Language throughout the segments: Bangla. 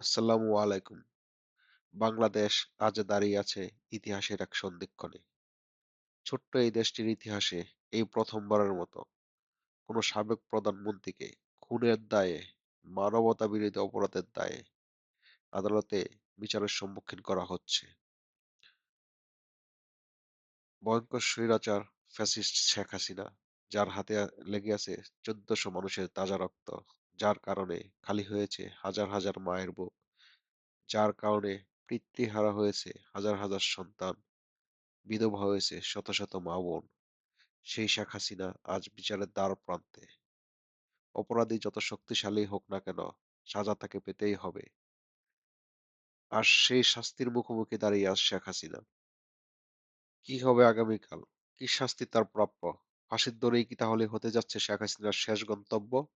আসসালামু আলাইকুম। বাংলাদেশ আজ দাঁড়িয়ে আছে ইতিহাসের এক সন্ধিক্ষণে। ছোট্ট এই দেশটির ইতিহাসে এই প্রথমবারের মতো কোনো সাবেক প্রধানমন্ত্রীকে খুনের দায়ে, মানবতা বিরোধী অপরাধের দায়ে আদালতে বিচারের সম্মুখীন করা হচ্ছে। ভয়ঙ্কর স্বৈরাচার ফ্যাসিস্ট শেখ হাসিনা, যার হাতে লেগে আছে চোদ্দশো মানুষের তাজা রক্ত, যার কারণে খালি হয়েছে হাজার হাজার মায়ের বুক, যার কারণে পিতৃহারা হয়েছে হাজার হাজার সন্তান, বিধবা হয়েছে শত শত মা-বোন। সেই শেখ হাসিনা আজ বিচারের দ্বার প্রান্তে। অপরাধী যত শক্তিশালী হোক না কেন, সাজা তাকে পেতেই হবে। আর সেই শাস্তির মুখোমুখি দাঁড়িয়ে আজ শেখ হাসিনা। কি হবে আগামীকাল? কি শাস্তি তার প্রাপ্য? ফাঁসির দড়েই কি তাহলে হতে যাচ্ছে শেখ হাসিনার শেষ গন্তব্য?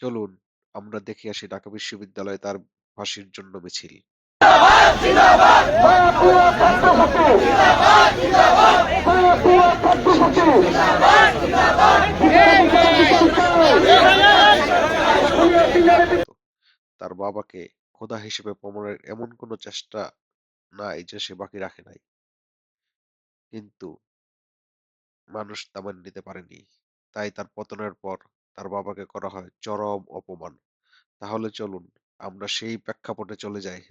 চলুন, আমরা দেখে আসি ঢাকা বিশ্ববিদ্যালয়ে তার ফাঁসির জন্য মিছিল। তার বাবাকে খোদা হিসেবে প্রমাণের এমন কোনো চেষ্টা নাই যে সে বাকি রাখে নাই। কিন্তু মানুষ তা মেনে নিতে পারেনি। তাই তার পতনের পর তার বাবাকে করা হয় চরম অপমান। তাহলে চলুন আমরা সেই প্রেক্ষাপটে চলে যাই।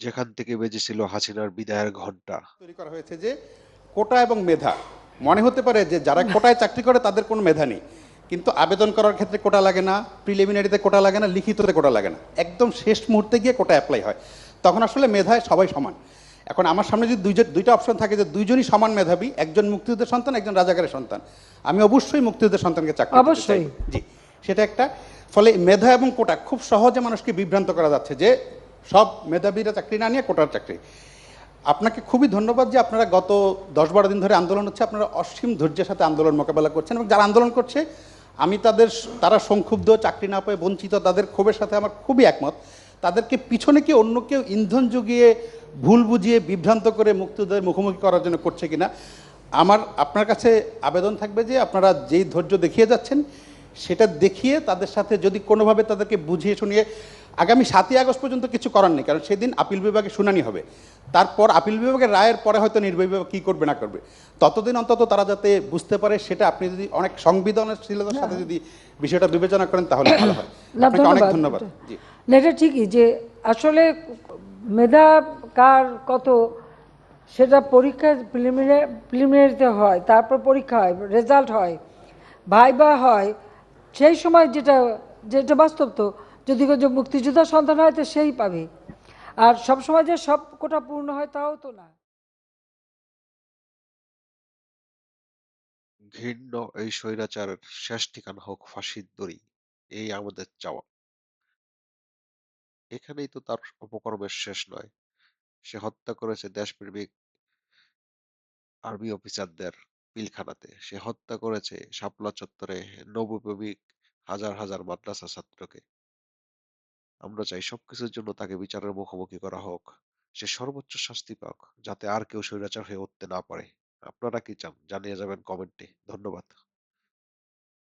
যেখান থেকে বেজেছিল হাসিনার বিদায়ের ঘণ্টা। তৈরি করা হয়েছে যে কোটা এবং মেধা। মনে হতে পারে যে যারা কোটায় চাকরি করে তাদের কোনো মেধা নেই। কিন্তু আবেদন করার ক্ষেত্রে কোটা লাগে না প্রিলিমিনারিতে কোটা লাগে না লিখিততে কোটা লাগে না। একদম শেষ মুহূর্তে গিয়ে কোটা অ্যাপ্লাই হয়। তখন আসলে মেধায় সবাই সমান। এখন আমার সামনে যদি দুইজন দুইটা অপশন থাকে যে দুইজনই সমান মেধাবী একজন মুক্তিযুদ্ধের সন্তান একজন রাজাকারের সন্তান আমি অবশ্যই মুক্তিযুদ্ধের সন্তানকে চাকরি অবশ্যই। জি সেটা একটা। ফলে মেধা এবং কোটা খুব সহজে মানুষকে বিভ্রান্ত করা যাচ্ছে যে সব মেধাবীরা চাকরি না নিয়ে কোটার চাকরি। আপনাকে খুবই ধন্যবাদ যে আপনারা গত দশ বারো দিন ধরে আন্দোলন হচ্ছে আপনারা অসীম ধৈর্যের সাথে আন্দোলন মোকাবেলা করছেন এবং যারা আন্দোলন করছে আমি তাদের তারা সংক্ষুব্ধ চাকরি না পেয়ে বঞ্চিত তাদের ক্ষোভের সাথে আমার খুবই একমত। তাদেরকে পিছনে কি অন্য কেউ ইন্ধন জুগিয়ে ভুল বুঝিয়ে বিভ্রান্ত করে মুক্তিযুদ্ধের মুখোমুখি করার জন্য করছে কিনা আমার আপনার কাছে আবেদন থাকবে যে আপনারা যেই ধৈর্য দেখিয়ে যাচ্ছেন সেটা দেখিয়ে তাদের সাথে যদি কোনোভাবে তাদেরকে বুঝিয়ে শুনিয়ে আগামী সাতই আগস্ট পর্যন্ত কিছু করার নেই কারণ সেদিন আপিল বিভাগে শুনানি হবে। তারপর আপিল বিভাগের রায়ের পরে হয়তো নির্বাহী বিভাগ কী করবে না করবে। ততদিন অন্তত তারা যাতে বুঝতে পারে সেটা আপনি যদি অনেক সংবেদনশীলতার সাথে যদি বিষয়টা বিবেচনা করেন তাহলে ভালো হয়। আপনাকে অনেক ধন্যবাদ। জি। না এটা ঠিকই যে আসলে মেধা কার কত, সেটা পরীক্ষা প্রিলিমিনারি প্রিলিমিনারিতে হয়, তারপর পরীক্ষা হয় রেজাল্ট হয়, ভাইবা হয়, সেই সময় যেটা যেটা বাস্তব তো, যদি কেউ যে মুক্তিযোদ্ধা সন্তান হয়, তো সেই পাবে আর সব সময় যে সব কোটা পূর্ণ হয়, তাও তো না ঘৃণ্য এই স্বৈরাচারের শেষ ঠিকানা হোক ফাঁসির দড়ি। এই আমাদের চাওয়া। এখানেই তো তার অপকর্মের শেষ নয়। সে হত্যা করেছে দেশপ্রেমিক আর্মি অফিসারদের পিলখানাতে। সে হত্যা করেছে শাপলা চত্বরে নবপ্রেমিক হাজার হাজার মাদ্রাসা ছাত্রকে। আমরা চাই সবকিছুর জন্য তাকে বিচারের মুখোমুখি করা হোক। সে সর্বোচ্চ শাস্তি পাক, যাতে আর কেউ স্বৈরাচার হয়ে উঠতে না পারে। আপনারা কি চান? জানিয়ে যাবেন কমেন্টে। ধন্যবাদ।